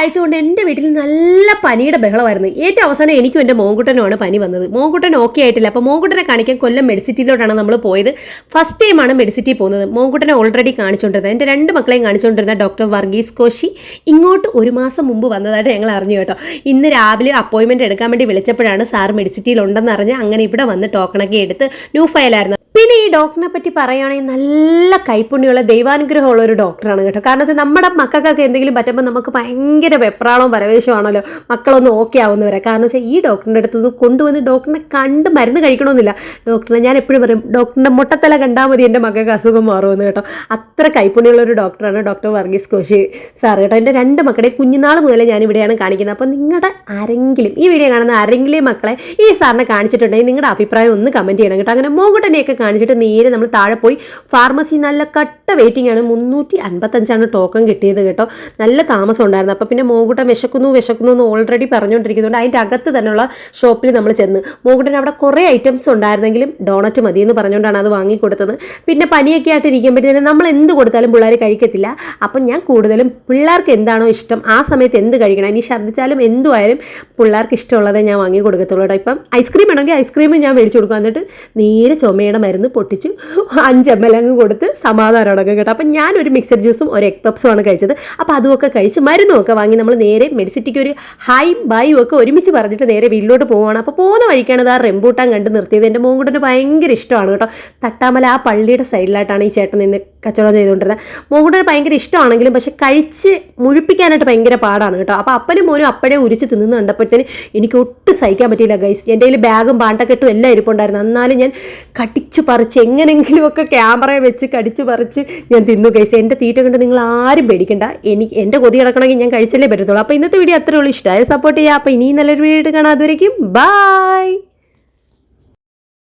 ഒരാഴ്ച കൊണ്ട് എന്റെ വീട്ടിൽ നല്ല പനിയുടെ ബഹളമായിരുന്നു. ഏറ്റവും അവസാനം എനിക്കും എന്റെ മോങ്കുട്ടനുമാണ് പനി വന്നത്. മോങ്കുട്ടൻ ഓക്കെ ആയിട്ടില്ല. അപ്പോൾ മോങ്കുട്ടനെ കാണിക്കാൻ കൊല്ലം മെഡിസിറ്റിയിലോട്ടാണ് നമ്മൾ പോയത്. ഫസ്റ്റ് ടൈമാണ് മെഡിസിറ്റി പോകുന്നത്. മോങ്കുട്ടനെ ഓൾറെഡി കാണിച്ചുകൊണ്ടിരുന്നത്. എന്റെ രണ്ട് മക്കളെയും കാണിച്ചുകൊണ്ടിരുന്ന ഡോക്ടർ വർഗീസ് കോശി ഇങ്ങോട്ട് ഒരു മാസം മുമ്പ് വന്നതായിട്ട് ഞങ്ങൾ അറിഞ്ഞു കേട്ടോ. ഇന്ന് രാവിലെ അപ്പോയിൻമെന്റ് എടുക്കാൻ വേണ്ടി വിളിച്ചപ്പോഴാണ് സാർ മെഡിസിറ്റിയിൽ ഉണ്ടെന്ന് അറിഞ്ഞ് അങ്ങനെ ഇവിടെ വന്ന് ടോക്കണൊക്കെ എടുത്ത് ന്യൂ ഫയലായിരുന്നു ഡോക്ടറിനെ പറ്റി പറയുകയാണെങ്കിൽ നല്ല കൈപ്പുണ്യമുള്ള ദൈവാനുഗ്രഹമുള്ള ഒരു ഡോക്ടറാണ് കേട്ടോ. കാരണം വെച്ചാൽ നമ്മുടെ മക്കൾക്കൊക്കെ എന്തെങ്കിലും പറ്റുമ്പോൾ നമുക്ക് ഭയങ്കര വെപ്രാളവും പരവേശമാണല്ലോ മക്കളൊന്നും ഓക്കെ ആവുന്നവരെ. കാരണം വെച്ചാൽ ഈ ഡോക്ടറിന്റെ അടുത്ത് നിന്ന് കൊണ്ടുവന്ന് ഡോക്ടറിനെ കണ്ട് മരുന്ന് കഴിക്കണമെന്നില്ല. ഡോക്ടറിനെ ഞാൻ എപ്പോഴും പറയും ഡോക്ടറിന്റെ മുട്ടത്തല കണ്ടാൽ മതി എന്റെ മക്കൾക്ക് അസുഖം മാറുമെന്ന് കേട്ടോ. അത്ര കൈപ്പുണ്യമുള്ള ഒരു ഡോക്ടറാണ് ഡോക്ടർ വർഗീസ് കോശി സാർ കേട്ടോ. എന്റെ രണ്ട് മക്കളുടെ കുഞ്ഞുനാൾ മുതലേ ഞാൻ ഇവിടെയാണ് കാണിക്കുന്നത്. അപ്പോൾ നിങ്ങളുടെ ആരെങ്കിലും ഈ വീഡിയോ കാണുന്ന ആരെങ്കിലും മക്കളെ ഈ സാറിനെ കാണിച്ചിട്ടുണ്ടെങ്കിൽ നിങ്ങളുടെ അഭിപ്രായം ഒന്ന് കമന്റ് ചെയ്യണം കേട്ടോ. അങ്ങനെ മോകുട്ടനെയൊക്കെ കാണിച്ചിട്ട് നേരെ നമ്മൾ താഴെ പോയി. ഫാർമസി നല്ല കട്ട വെയിറ്റിംഗ് ആണ്. മുന്നൂറ്റി അൻപത്തഞ്ചാണ് ടോക്കൺ കിട്ടിയത് കേട്ടോ. നല്ല താമസം ഉണ്ടായിരുന്നു. അപ്പോൾ പിന്നെ മോകുട്ടൻ വിശക്കുന്നു വിശക്കുന്നു എന്ന് ഓൾറെഡി പറഞ്ഞുകൊണ്ടിരിക്കുന്നതുകൊണ്ട് അതിന്റെ അകത്ത് തന്നെയുള്ള ഷോപ്പിൽ നമ്മൾ ചെന്ന്. മോകുട്ടൻ അവിടെ കുറേ ഐറ്റംസ് ഉണ്ടായിരുന്നെങ്കിലും ഡോണറ്റ് മതി എന്ന് പറഞ്ഞുകൊണ്ടാണ് അത് വാങ്ങിക്കൊടുത്തത്. പിന്നെ പനിയൊക്കെ ആയിട്ട് ഇരിക്കുമ്പോഴത്തേനും നമ്മൾ എന്ത് കൊടുത്താലും പിള്ളേർ കഴിക്കത്തില്ല. അപ്പം ഞാൻ കൂടുതലും പിള്ളേർക്ക് എന്താണോ ഇഷ്ടം ആ സമയത്ത് എന്ത് കഴിക്കണം ഇനി ഛർദ്ദിച്ചാലും എന്തുമായാലും പിള്ളേർക്ക് ഇഷ്ടമുള്ളതേ ഞാൻ വാങ്ങി കൊടുക്കത്തുള്ളൂ കേട്ടോ. ഇപ്പം ഐസ്ക്രീം വേണമെങ്കിൽ ഐസ്ക്രീം ഞാൻ മേടിച്ചു കൊടുക്കുക എന്നിട്ട് നേരെ ചുമയുടെ മരുന്ന് പൊട്ടിച്ച് അഞ്ച് എം എൽ അങ്ങ് കൊടുത്ത് സമാധാനം കേട്ടോ. അപ്പം ഞാനൊരു മിക്സഡ് ജ്യൂസും ഒരു എഗ് പപ്സും ആണ് കഴിച്ചത്. അപ്പോൾ അതുമൊക്കെ കഴിച്ച് മരുന്നൊക്കെ വാങ്ങി നമ്മൾ നേരെ മെഡിസിറ്റിക്ക് ഒരു ഹൈ ബൈയും ഒക്കെ ഒരുമിച്ച് പറഞ്ഞിട്ട് നേരെ വീട്ടിലോട്ട് പോവുകയാണ് അപ്പോൾ പോകുന്ന വഴിക്കാണ് ഇത് ആ റെമ്പൂട്ടാൻ കണ്ട് നിർത്തിയത്. എന്റെ മോങ്കുട്ടിന് ഭയങ്കര ഇഷ്ടമാണ് കേട്ടോ. തട്ടാമല ആ പള്ളിയുടെ സൈഡിലായിട്ടാണ് ഈ ചേട്ടൻ നിന്ന് കച്ചവടം ചെയ്തുകൊണ്ടിരുന്നത്. മോങ്കുട്ടിന് ഭയങ്കര ഇഷ്ടമാണെങ്കിലും പക്ഷെ കഴിച്ച് മുഴിപ്പിക്കാനായിട്ട് ഭയങ്കര പാടാണ് കേട്ടോ. അപ്പോൾ അപ്പനും മോനും അപ്പോഴേ ഉരിച്ച് തിന്നുന്ന കണ്ടപ്പോഴത്തേന് എനിക്ക് ഒട്ടും സഹിക്കാൻ പറ്റിയില്ല ഗൈസ് എന്റെ കയ്യിൽ ബാഗും പാണ്ടക്കെട്ടും എല്ലാം ഇരിപ്പുണ്ടായിരുന്നു. എന്നാലും ഞാൻ കടിച്ചു പറിച്ച് എങ്ങനെങ്കിലുമൊക്കെ ക്യാമറ വെച്ച് കടിച്ചു പറിച്ച് ഞാൻ തിന്നു കഴിച്ചു എന്റെ തീറ്റ കണ്ട് നിങ്ങൾ ആരും പേടിക്കണ്ട. എനിക്ക് എന്റെ കൊതി കിടക്കണമെങ്കിൽ ഞാൻ കഴിച്ചല്ലേ പറ്റത്തുള്ളൂ. അപ്പോൾ ഇന്നത്തെ വീഡിയോ അത്രേ ഇഷ്ടമായ സപ്പോർട്ട് ചെയ്യുക. അപ്പോൾ ഇനിയും നല്ലൊരു വീഡിയോ കാണാം. അതുവരേക്കും ബൈ